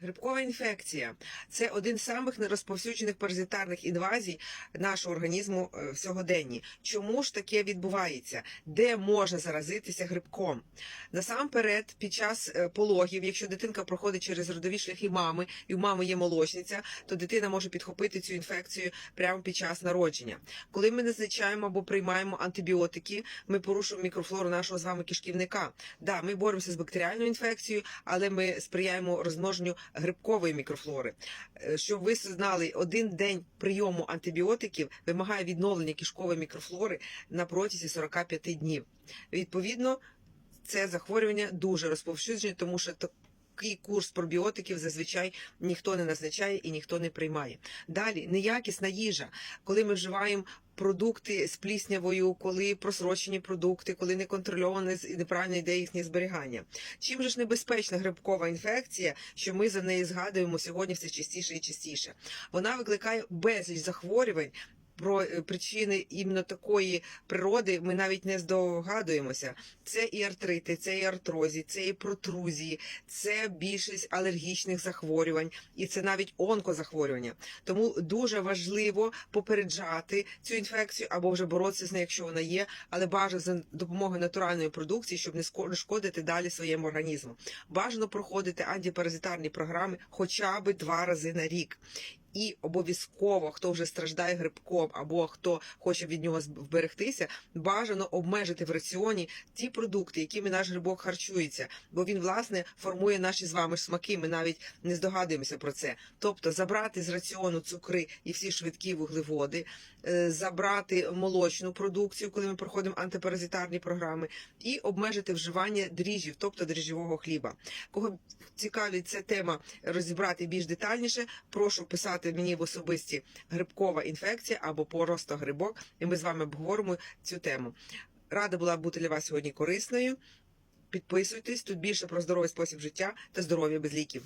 Грибкова інфекція це один з самих нерозповсюджених паразитарних інвазій нашого організму е, в сьогоденні. Чому ж таке відбувається? Де можна заразитися грибком? Насамперед, під час е, пологів, якщо дитинка проходить через родові шляхи мами, і у мами є молочниця, то дитина може підхопити цю інфекцію прямо під час народження. Коли ми назначаємо або приймаємо антибіотики, ми порушуємо мікрофлору нашого з вами кишківника. Да, ми боремося з бактеріальною інфекцією, але ми сприяємо розмноженню грибкової мікрофлори. Е, Щоб ви знали, один день прийому антибіотиків вимагає відновлення кишкової мікрофлори на протязі 45 днів. Відповідно, це захворювання дуже розповсюджене, тому що такий курс пробіотиків зазвичай ніхто не назначає і ніхто не приймає. Далі неякісна їжа, коли ми вживаємо. Продукти з пліснявою, коли просрочені продукти, коли не контрольоване і неправильно йде їхнє зберігання. Чим же ж небезпечна грибкова інфекція, що ми за неї згадуємо сьогодні все частіше і частіше? Вона викликає безліч захворювань. Про е, причини іменно такої природи ми навіть не здогадуємося. Це і артрити, це і артрозі, це і протрузії, це більшість алергічних захворювань, і це навіть онкозахворювання. Тому дуже важливо попереджати цю інфекцію або вже боротися з нею, якщо вона є, але бажано за допомогою натуральної продукції, щоб не шкодити далі своєму організму. Бажано проходити антипаразитарні програми хоча б два рази на рік. І обов'язково, хто вже страждає грибком або хто хоче від нього вберегтися, бажано обмежити в раціоні ті продукти, якими наш грибок харчується, бо він власне формує наші з вами смаки. Ми навіть не здогадуємося про це. Тобто забрати з раціону цукри і всі швидкі вуглеводи, е, забрати молочну продукцію, коли ми проходимо антипаразитарні програми, і обмежити вживання дріжджів, тобто дріжджового хліба. Кого цікавить ця тема розібрати більш детальніше, прошу писати мені в особисті грибкова інфекція або просто грибок, і ми з вами обговоримо цю тему. Рада була бути для вас сьогодні корисною. Підписуйтесь тут більше про здоровий спосіб життя та здоров'я без ліків.